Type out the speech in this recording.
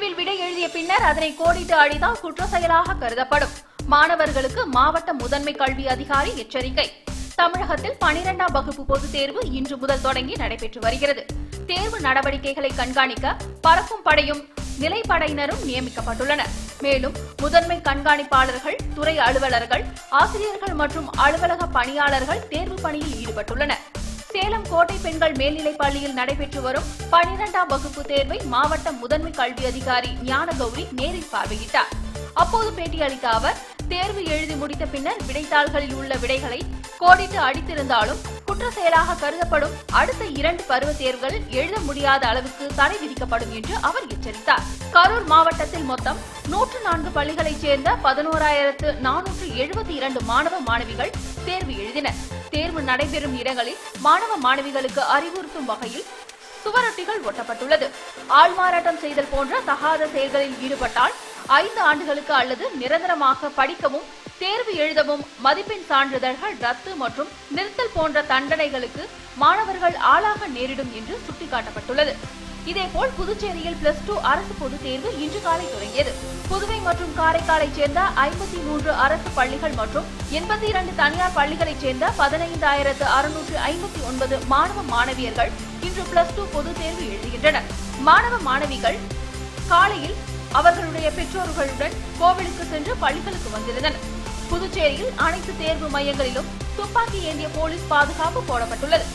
தேர்வில் விடை எழுதிய பின்னர் அதனை கோடிட்டு அழித்தால் குற்ற செயலாக கருதப்படும். மாணவர்களுக்கு மாவட்ட முதன்மை கல்வி அதிகாரி எச்சரிக்கை. தமிழகத்தில் பனிரெண்டாம் வகுப்பு பொதுத் தேர்வு இன்று முதல் தொடங்கி நடைபெற்று வருகிறது. தேர்வு நடவடிக்கைகளை கண்காணிக்க பறக்கும் படையும் நிலைப்படையினரும் நியமிக்கப்பட்டுள்ளனர். மேலும் முதன்மை கண்காணிப்பாளர்கள் துறை அலுவலர்கள் ஆசிரியர்கள் மற்றும் அலுவலக பணியாளர்கள் தேர்வு பணியில் ஈடுபட்டுள்ளனர். சேலம் கோட்டை பெண்கள் மேல்நிலைப் பள்ளியில் நடைபெற்று வரும் பனிரெண்டாம் வகுப்பு தேர்வை மாவட்ட முதன்மை கல்வி அதிகாரி ஞானகௌரி நேரில் பார்வையிட்டார். அப்போது பேட்டியளித்த அவர் தேர்வு எழுதி முடித்த பின்னர் விடைத்தாள்களில் உள்ள விடைகளை கோடிட்டு அடித்திருந்தாலும் குற்ற செயலாக கருதப்படும் அடுத்த இரண்டு பருவ தேர்வுகள் எழுத முடியாத அளவுக்கு தடை விதிக்கப்படும் என்று அவர் எச்சரித்தார். கரூர் மாவட்டத்தில் மொத்தம் நூற்று நான்கு பள்ளிகளைச் சேர்ந்த பதினோராயிரத்து நானூற்று எழுபத்தி இரண்டு மாணவ மாணவிகள் தேர்வு எழுதினர். தேர்வு நடைபெறும் இடங்களில் மாணவ மாணவிகளுக்கு அறிவுறுத்தும் வகையில் சுவரொட்டிகள் ஒட்டப்பட்டுள்ளது. ஆள்மாறாட்டம் செய்தல் போன்ற தகாத செயல்களில் ஈடுபட்டால் ஐந்து ஆண்டுகளுக்கு அல்லது நிரந்தரமாக படிக்கவும் தேர்வு எழுதவும் மதிப்பெண் சான்றிதழ்கள் ரத்து மற்றும் நிறுத்தல் போன்ற தண்டனைகளுக்கு மாணவர்கள் ஆளாக நேரிடும் என்று சுட்டிக்காட்டப்பட்டுள்ளது. இதேபோல் புதுச்சேரியில் பிளஸ் டூ அரசு பொதுத் தேர்வு இன்று காலை தொடங்கியது. புதுவை மற்றும் காரைக்காலைச் சேர்ந்த ஐம்பத்தி மூன்று அரசு பள்ளிகள் மற்றும் எண்பத்தி இரண்டு தனியார் பள்ளிகளைச் சேர்ந்த பதினைந்தாயிரத்து அறுநூற்று ஐம்பத்தி ஒன்பது மாணவ மாணவியர்கள் இன்று பிளஸ் டூ பொதுத் தேர்வு எழுதுகின்றனர். மாணவ மாணவிகள் காலையில் அவர்களுடைய பெற்றோர்களுடன் கோவிலுக்கு சென்று பள்ளிகளுக்கு வந்திருந்தனர். புதுச்சேரியில் அனைத்து தேர்வு மையங்களிலும் துப்பாக்கி ஏந்திய போலீஸ் பாதுகாப்பு போடப்பட்டுள்ளது.